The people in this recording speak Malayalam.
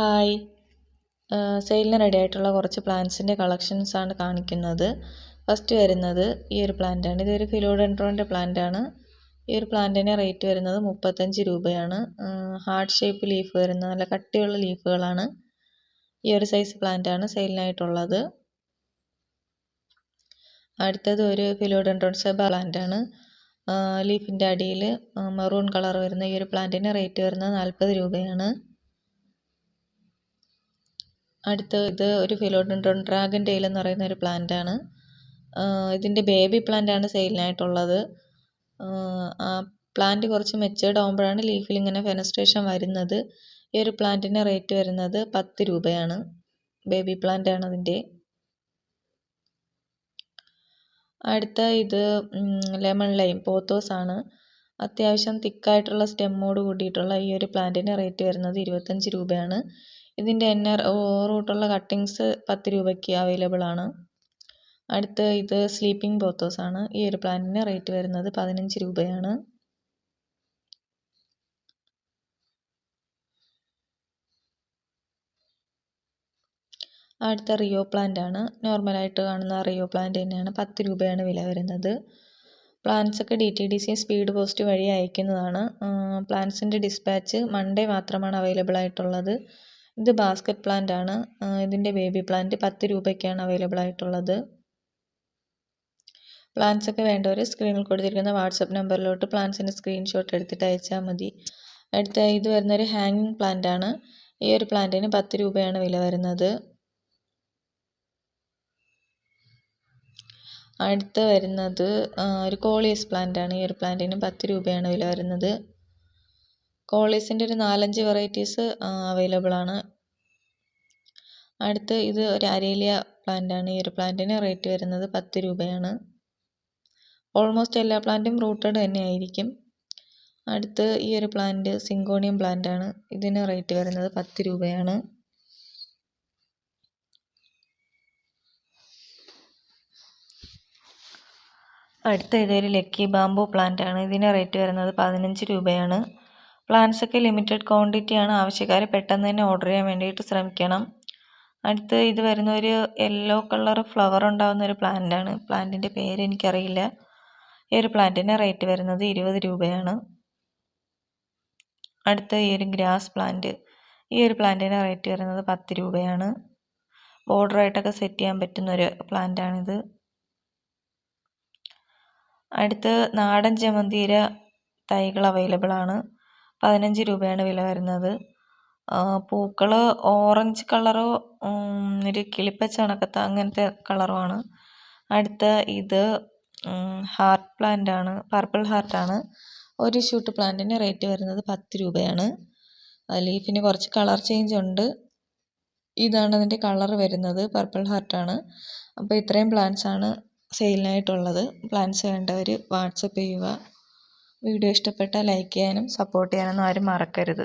ഹായ്. സെയിലിന് റെഡി ആയിട്ടുള്ള കുറച്ച് പ്ലാന്റ്സിന്റെ കളക്ഷൻസ് ആണ് കാണിക്കുന്നത്. ഫസ്റ്റ് വരുന്നത് ഈ ഒരു പ്ലാന്റാണ് ഇതൊരു ഫിലോഡെൻഡ്രോന്റെ പ്ലാന്റ് ആണ്. ഈ ഒരു പ്ലാന്റിന് റേറ്റ് വരുന്നത് മുപ്പത്തഞ്ച് രൂപയാണ്. ഹാർഡ് ഷേപ്പ് ലീഫ് വരുന്ന നല്ല കട്ടിയുള്ള ലീഫുകളാണ് ഈ ഒരു സൈസ് പ്ലാന്റ് ആണ് സെയിലിനായിട്ടുള്ളത്. അടുത്തത് ഒരു ഫിലോഡെൻഡ്രോൺ സെബ പ്ലാന്റ് ആണ്. ലീഫിന്റെ അടിയിൽ മെറൂൺ കളർ വരുന്ന ഈ ഒരു പ്ലാന്റിന് റേറ്റ് വരുന്നത് നാൽപ്പത് രൂപയാണ്. അടുത്ത ഇത് ഒരു ഫിലോഡെൻഡ്രോൺ ഡ്രാഗൺ ടെയിൽ എന്ന് പറയുന്ന ഒരു പ്ലാന്റ് ആണ്. ഇതിന്റെ ബേബി പ്ലാന്റ് ആണ് സെയിലിനായിട്ടുള്ളത്. ആ പ്ലാന്റ് കുറച്ച് മെച്ചേർഡ് ആകുമ്പോഴാണ് ലീഫിൽ ഇങ്ങനെ ഫെനസ്ട്രേഷൻ വരുന്നത്. ഈ ഒരു പ്ലാന്റിന് റേറ്റ് വരുന്നത് പത്ത് രൂപയാണ്. ബേബി പ്ലാന്റ് ആണ് അതിന്റെ അടുത്ത ഇത് ലെമൺ ലൈം പോത്തോസ് ആണ്. അത്യാവശ്യം തിക്കായിട്ടുള്ള സ്റ്റെമ്മോട് കൂടിയിട്ടുള്ള ഈ ഒരു പ്ലാന്റിന് റേറ്റ് വരുന്നത് ഇരുപത്തഞ്ച് രൂപയാണ്. ഇതിന്റെ എന്നെ റൂട്ടുള്ള കട്ടിങ്സ് പത്ത് രൂപയ്ക്ക് അവൈലബിൾ ആണ്. അടുത്ത ഇത് സ്ലീപ്പിംഗ് പോത്തോസ് ആണ്. ഈ ഒരു പ്ലാന്റിന് റേറ്റ് വരുന്നത് പതിനഞ്ച് രൂപയാണ്. അടുത്ത റിയോ പ്ലാന്റ് ആണ്. നോർമലായിട്ട് കാണുന്ന റിയോ പ്ലാന്റ് തന്നെയാണ്. പത്ത് രൂപയാണ് വില വരുന്നത്. പ്ലാൻസ് ഒക്കെ D T D C speed post വഴി അയക്കുന്നതാണ്. പ്ലാൻസിന്റെ ഡിസ്പാച്ച് മൺഡേ മാത്രമാണ് അവൈലബിൾ ആയിട്ടുള്ളത്. ഇത് ബാസ്ക്കറ്റ് പ്ലാന്റ് ആണ്. ഇതിന്റെ ബേബി പ്ലാന്റ് പത്ത് രൂപയ്ക്കാണ് അവൈലബിൾ ആയിട്ടുള്ളത്. പ്ലാന്റ്സ് ഒക്കെ വേണ്ടവർ സ്ക്രീനിൽ കൊടുത്തിരിക്കുന്ന വാട്സപ്പ് നമ്പറിലോട്ട് പ്ലാന്റ്സിന്റെ സ്ക്രീൻഷോട്ട് എടുത്തിട്ട് അയച്ചാൽ മതി. അടുത്ത ഇത് വരുന്നൊരു ഹാങ്ങിങ് പ്ലാന്റ് ആണ്. ഈ ഒരു പ്ലാന്റിന് പത്ത് രൂപയാണ് വില വരുന്നത്. അടുത്ത വരുന്നത് ഒരു കോളിയസ് പ്ലാന്റ് ആണ്. ഈ ഒരു പ്ലാന്റിന് പത്ത് രൂപയാണ് വില വരുന്നത്. കോളീസിന്റെ ഒരു നാലഞ്ച് വെറൈറ്റീസ് അവൈലബിൾ ആണ്. അടുത്ത് ഇത് ഒരു അരേലിയ പ്ലാന്റ് ആണ്. ഈ ഒരു പ്ലാന്റിന് റേറ്റ് വരുന്നത് പത്ത് രൂപയാണ്. ഓൾമോസ്റ്റ് എല്ലാ പ്ലാന്റും റൂട്ടഡ് തന്നെ ആയിരിക്കും. അടുത്ത് ഈ ഒരു പ്ലാന്റ് സിങ്കോണിയം പ്ലാന്റ് ആണ്. ഇതിന് റേറ്റ് വരുന്നത് പത്ത് രൂപയാണ്. അടുത്ത ഇതൊരു ലക്കി ബാംബു പ്ലാന്റ് ആണ്. ഇതിന് റേറ്റ് വരുന്നത് പതിനഞ്ച് രൂപയാണ്. പ്ലാന്റ്സ് ഒക്കെ ലിമിറ്റഡ് ക്വാണ്ടിറ്റി ആണ് ആവശ്യക്കാർ പെട്ടെന്ന് തന്നെ ഓർഡർ ചെയ്യാൻ വേണ്ടിയിട്ട് ശ്രമിക്കണം. അടുത്ത് ഇത് വരുന്ന ഒരു യെല്ലോ കളർ ഫ്ലവർ ഉണ്ടാകുന്ന ഒരു പ്ലാന്റാണ്. പ്ലാന്റിന്റെ പേര് എനിക്കറിയില്ല. ഈ ഒരു പ്ലാന്റിന്റെ റേറ്റ് വരുന്നത് ഇരുപത് രൂപയാണ്. അടുത്ത ഈ ഒരു ഗ്രാസ് പ്ലാന്റ്. ഈ ഒരു പ്ലാന്റിന്റെ റേറ്റ് വരുന്നത് പത്ത് രൂപയാണ്. ബോർഡറായിട്ടൊക്കെ സെറ്റ് ചെയ്യാൻ പറ്റുന്ന ഒരു പ്ലാന്റാണിത്. അടുത്ത് നാടൻ ജമന്തിയുടെ തൈകൾ അവൈലബിൾ ആണ് പതിനഞ്ച് രൂപയാണ് വില വരുന്നത്. പൂക്കൾ ഓറഞ്ച് കളറോ ഒരു കിളിപ്പച്ച കണക്കത്തെ അങ്ങനത്തെ കളറുമാണ്. അടുത്ത ഇത് ഹാർട്ട് പ്ലാന്റ് ആണ്. പർപ്പിൾ ഹാർട്ട് ആണ്. ഒരു ഷൂട്ട് പ്ലാന്റിന് റേറ്റ് വരുന്നത് പത്ത് രൂപയാണ്. ലീഫിന് കുറച്ച് കളർ ചേഞ്ച് ഉണ്ട്. ഇതാണ് അതിന്റെ കളർ വരുന്നത്. പർപ്പിൾ ഹാർട്ട് ആണ്. അപ്പോൾ ഇത്രയും പ്ലാന്റ്സ് ആണ് സെയിലിനായിട്ടുള്ളത് പ്ലാന്റ്സ് വേണ്ടവർ വാട്സപ്പ് ചെയ്യുക. വീഡിയോ ഇഷ്ടപ്പെട്ടാൽ ലൈക്ക് ചെയ്യാനും സപ്പോർട്ട് ചെയ്യാനൊന്നും ആരും മറക്കരുത്.